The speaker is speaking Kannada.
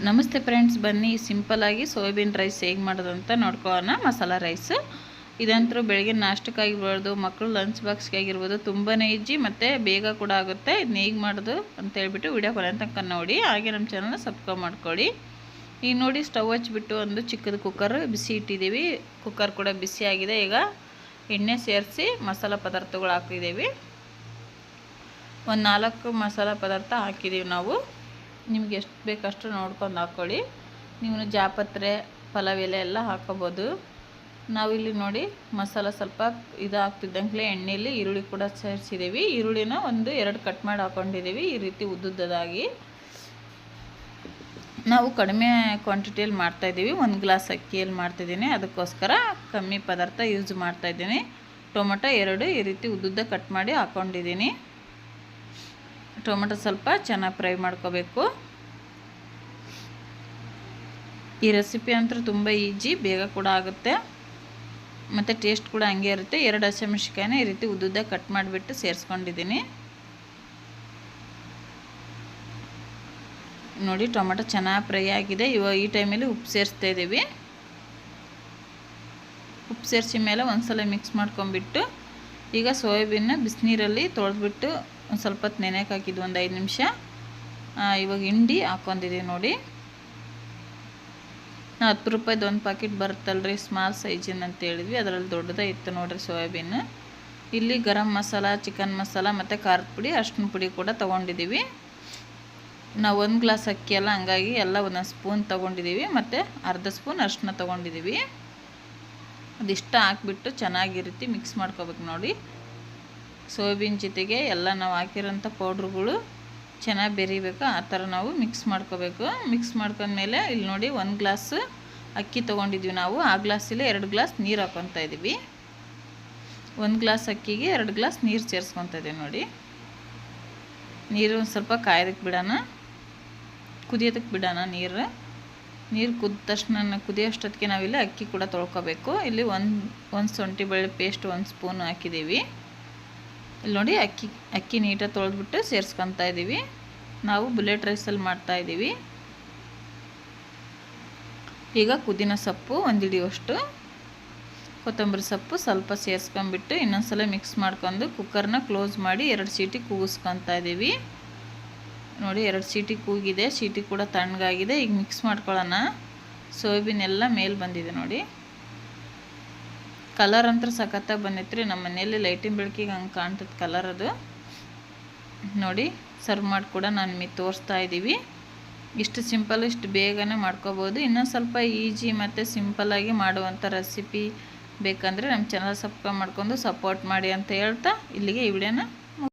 ನಮಸ್ತೆ ಫ್ರೆಂಡ್ಸ್, ಬನ್ನಿ ಸಿಂಪಲ್ಲಾಗಿ ಸೋಯಾಬೀನ್ ರೈಸ್ ಹೇಗೆ ಮಾಡೋದು ಅಂತ ನೋಡ್ಕೊಳ್ಳೋಣ. ಮಸಾಲ ರೈಸ್. ಇದಂತರೂ ಬೆಳಗ್ಗೆ ನಾಷ್ಟಕ್ಕಾಗಿರ್ಬೋದು ಮಕ್ಕಳು ಲಂಚ್ ಬಾಕ್ಸ್ಗೆ ಆಗಿರ್ಬೋದು ತುಂಬಾ ಈಜಿ ಮತ್ತು ಬೇಗ ಕೂಡ ಆಗುತ್ತೆ. ಇದನ್ನ ಹೇಗೆ ಮಾಡೋದು ಅಂತ ಹೇಳ್ಬಿಟ್ಟು ವಿಡಿಯೋ ಕೊನೆ ತನಕ ನೋಡಿ. ಹಾಗೆ ನಮ್ಮ ಚಾನಲ್ನ ಸಬ್ಸ್ಕ್ರೈಬ್ ಮಾಡ್ಕೊಳ್ಳಿ. ಈಗ ನೋಡಿ ಸ್ಟವ್ ಹಚ್ಬಿಟ್ಟು ಒಂದು ಚಿಕ್ಕದು ಕುಕ್ಕರ್ ಬಿಸಿ ಇಟ್ಟಿದ್ದೀವಿ. ಕುಕ್ಕರ್ ಕೂಡ ಬಿಸಿ ಆಗಿದೆ. ಈಗ ಎಣ್ಣೆ ಸೇರಿಸಿ ಮಸಾಲ ಪದಾರ್ಥಗಳು ಹಾಕಿದ್ದೀವಿ. ಒಂದು ನಾಲ್ಕು ಮಸಾಲ ಪದಾರ್ಥ ಹಾಕಿದ್ದೀವಿ ನಾವು. ನಿಮ್ಗೆ ಎಷ್ಟು ಬೇಕಷ್ಟು ನೋಡ್ಕೊಂಡು ಹಾಕ್ಕೊಳ್ಳಿ ನೀವು ಜಾಪತ್ರೆ, ಪಲಾವ್ ಎಲೆ ಎಲ್ಲ ಹಾಕೋಬೋದು. ನಾವಿಲ್ಲಿ ನೋಡಿ ಮಸಾಲ ಸ್ವಲ್ಪ ಇದು ಹಾಕ್ತಿದ್ದಂಗೆ ಎಣ್ಣೆಯಲ್ಲಿ ಈರುಳ್ಳಿ ಕೂಡ ಸೇರಿಸಿದ್ದೀವಿ ಈರುಳ್ಳಿನ ಒಂದು ಎರಡು ಕಟ್ ಮಾಡಿ ಹಾಕ್ಕೊಂಡಿದ್ದೀವಿ ಈ ರೀತಿ ಉದ್ದುದ್ದದಾಗಿ. ನಾವು ಕಡಿಮೆ ಕ್ವಾಂಟಿಟಿಯಲ್ಲಿ ಮಾಡ್ತಾಯಿದ್ದೀವಿ ಒಂದು ಗ್ಲಾಸ್ ಅಕ್ಕಿಯಲ್ಲಿ ಮಾಡ್ತಿದ್ದೀನಿ ಅದಕ್ಕೋಸ್ಕರ ಕಮ್ಮಿ ಪದಾರ್ಥ ಯೂಸ್ ಮಾಡ್ತಾಯಿದ್ದೀನಿ ಟೊಮೊಟೊ ಎರಡು ಈ ರೀತಿ ಉದ್ದುದ್ದ ಕಟ್ ಮಾಡಿ ಹಾಕ್ಕೊಂಡಿದ್ದೀನಿ ಟೊಮೆಟೊ ಸ್ವಲ್ಪ ಚೆನ್ನಾಗಿ ಫ್ರೈ ಮಾಡ್ಕೋಬೇಕು. ಈ ರೆಸಿಪಿ ಅಂತೂ ತುಂಬ ಈಜಿ, ಬೇಗ ಕೂಡ ಆಗುತ್ತೆ. ಮತ್ತು ಟೇಸ್ಟ್ ಕೂಡ ಹಂಗೆ ಇರುತ್ತೆ. ಎರಡು ಹಸಿಮೆಣ್ಸಿಕಾಯಿನ ಈ ರೀತಿ ಉದ್ದುದ್ದ ಕಟ್ ಮಾಡಿಬಿಟ್ಟು ಸೇರಿಸ್ಕೊಂಡಿದ್ದೀನಿ. ನೋಡಿ, ಟೊಮೆಟೊ ಚೆನ್ನಾಗಿ ಫ್ರೈ ಆಗಿದೆ. ಇವಾಗ ಈ ಟೈಮಲ್ಲಿ ಉಪ್ಪು ಸೇರಿಸ್ತಾ ಇದ್ದೀವಿ. ಉಪ್ಪು ಸೇರಿಸಿ ಮೇಲೆ ಒಂದು ಸಲ ಮಿಕ್ಸ್ ಮಾಡ್ಕೊಂಬಿಟ್ಟು ಈಗ ಸೋಯಾಬೀನ್ನ ಬಿಸಿನೀರಲ್ಲಿ ತೊಳೆದ್ಬಿಟ್ಟು ಒಂದು ಸ್ವಲ್ಪ ಹೊತ್ತು ನೆನೆಯಕ್ಕೆ ಹಾಕಿದ್ದು, ಒಂದು ಐದು ನಿಮಿಷ. ಇವಾಗ ಹಿಂಡಿ ಹಾಕ್ಕೊಂಡಿದ್ದೀವಿ ನೋಡಿ. ಹತ್ತು ರೂಪಾಯ್ದು ಒಂದು ಪ್ಯಾಕೆಟ್ ಬರುತ್ತಲ್ರಿ ಸ್ಮಾಲ್ ಸೈಜಿನ ಅಂತ ಹೇಳಿದ್ವಿ. ಅದರಲ್ಲಿ ದೊಡ್ಡದೇ ಇತ್ತು ನೋಡಿರಿ ಸೋಯಾಬೀನ್ ಇಲ್ಲಿ ಗರಂ ಮಸಾಲ ಚಿಕನ್ ಮಸಾಲ ಮತ್ತು ಖಾರದ ಪುಡಿ, ಅರ್ಶಿನ ಪುಡಿ ಕೂಡ ತೊಗೊಂಡಿದ್ದೀವಿ ನಾವು ಒಂದು ಗ್ಲಾಸ್ ಅಕ್ಕಿ ಎಲ್ಲ, ಹಂಗಾಗಿ ಎಲ್ಲ ಒಂದೊಂದು ಸ್ಪೂನ್ ತೊಗೊಂಡಿದ್ದೀವಿ ಮತ್ತು ಅರ್ಧ ಸ್ಪೂನ್ ಅರ್ಶಿನ ತೊಗೊಂಡಿದ್ದೀವಿ ಅದಿಷ್ಟ ಹಾಕ್ಬಿಟ್ಟು ಚೆನ್ನಾಗಿ ರೀತಿ ಮಿಕ್ಸ್ ಮಾಡ್ಕೋಬೇಕು ನೋಡಿ. ಸೋಯಾಬೀನ್ ಜೊತೆಗೆ ಎಲ್ಲ ನಾವು ಹಾಕಿರೋಂಥ ಪೌಡ್ರುಗಳು ಚೆನ್ನಾಗಿ ಬೆರಿಬೇಕು. ಆ ಥರ ನಾವು ಮಿಕ್ಸ್ ಮಾಡ್ಕೋಬೇಕು. ಮಿಕ್ಸ್ ಮಾಡ್ಕೊಂಡ್ಮೇಲೆ ಇಲ್ಲಿ ನೋಡಿ ಒಂದು ಗ್ಲಾಸ್ ಅಕ್ಕಿ ತೊಗೊಂಡಿದ್ವಿ ನಾವು. ಆ ಗ್ಲಾಸಲ್ಲಿ ಎರಡು ಗ್ಲಾಸ್ ನೀರು ಹಾಕ್ಕೊತಾ ಇದ್ದೀವಿ. ಒಂದು ಗ್ಲಾಸ್ ಅಕ್ಕಿಗೆ ಎರಡು ಗ್ಲಾಸ್ ನೀರು ಸೇರಿಸ್ಕೊತಾ ಇದ್ದೀವಿ ನೋಡಿ. ನೀರು ಒಂದು ಸ್ವಲ್ಪ ಕಾಯೋದಕ್ಕೆ ಬಿಡೋಣ. ಕುದಿಯೋದಕ್ಕೆ ಬಿಡೋಣ ನೀರು. ನೀರು ಕುದ್ದ ತಕ್ಷಣ ಕುದಿಯೋಷ್ಟೊತ್ತಿಗೆ ನಾವಿಲ್ಲಿ ಅಕ್ಕಿ ಕೂಡ ತೊಳ್ಕೊಬೇಕು. ಇಲ್ಲಿ ಒಂದು ಒಂದು ಶುಂಠಿ ಬೆಳ್ಳುಳ್ಳಿ ಪೇಸ್ಟ್ ಒಂದು ಸ್ಪೂನ್ ಹಾಕಿದ್ದೀವಿ. ಇಲ್ಲಿ ನೋಡಿ ಅಕ್ಕಿ ಅಕ್ಕಿ ನೀಟಾಗಿ ತೊಳೆದ್ಬಿಟ್ಟು ಸೇರಿಸ್ಕೊತಾ ಇದ್ದೀವಿ. ನಾವು ಬುಲೆಟ್ ರೈಸಲ್ಲಿ ಮಾಡ್ತಾಯಿದ್ದೀವಿ ಈಗ ಪುದೀನ ಸೊಪ್ಪು ಒಂದು ಕೊತ್ತಂಬರಿ ಸೊಪ್ಪು ಸ್ವಲ್ಪ ಸೇರಿಸ್ಕೊಂಬಿಟ್ಟು ಇನ್ನೊಂದ್ಸಲ ಮಿಕ್ಸ್ ಮಾಡ್ಕೊಂಡು ಕುಕ್ಕರ್ನ ಕ್ಲೋಸ್ ಮಾಡಿ ಎರಡು ಸೀಟಿ ಕೂಗಿಸ್ಕೊತಾ ಇದ್ದೀವಿ. ನೋಡಿ ಎರಡು ಸೀಟಿ ಕೂಗಿದೆ, ಸೀಟಿ ಕೂಡ ತಣ್ಣಗಾಗಿದೆ. ಈಗ ಮಿಕ್ಸ್ ಮಾಡ್ಕೊಳ್ಳೋಣ. ಸೋಯಾಬೀನ್ ಎಲ್ಲ ಮೇಲೆ ಬಂದಿದೆ ನೋಡಿ. ಕಲರ್ ಅಂತ ಸಖತ್ತಾಗಿ ಬಂದೈತ್ರಿ. ನಮ್ಮ ಮನೆಯಲ್ಲಿ ಲೈಟಿನ ಬೆಳಕಿಗೆ ಹಂಗೆ ಕಾಣ್ತದೆ ಕಲರ್ ಅದು. ನೋಡಿ ಸರ್ವ್ ಮಾಡಿ ಕೂಡ ನಾನು ನಿಮಗೆ ತೋರಿಸ್ತಾ ಇದ್ದೀವಿ ಇಷ್ಟು ಸಿಂಪಲ್ ಇಷ್ಟು ಬೇಗನೆ ಮಾಡ್ಕೋಬೋದು. ಇನ್ನೂ ಸ್ವಲ್ಪ ಈಜಿ ಮತ್ತು ಸಿಂಪಲ್ಲಾಗಿ ಮಾಡುವಂಥ ರೆಸಿಪಿ ಬೇಕಂದರೆ ನಮ್ಮ ಚಾನಲ್ ಸಬ್ಸ್ಕ್ರೈಬ್ ಮಾಡ್ಕೊಂಡು ಸಪೋರ್ಟ್ ಮಾಡಿ ಅಂತ ಹೇಳ್ತಾ ಇಲ್ಲಿಗೆ ಈ ವಿಡಿಯೋನ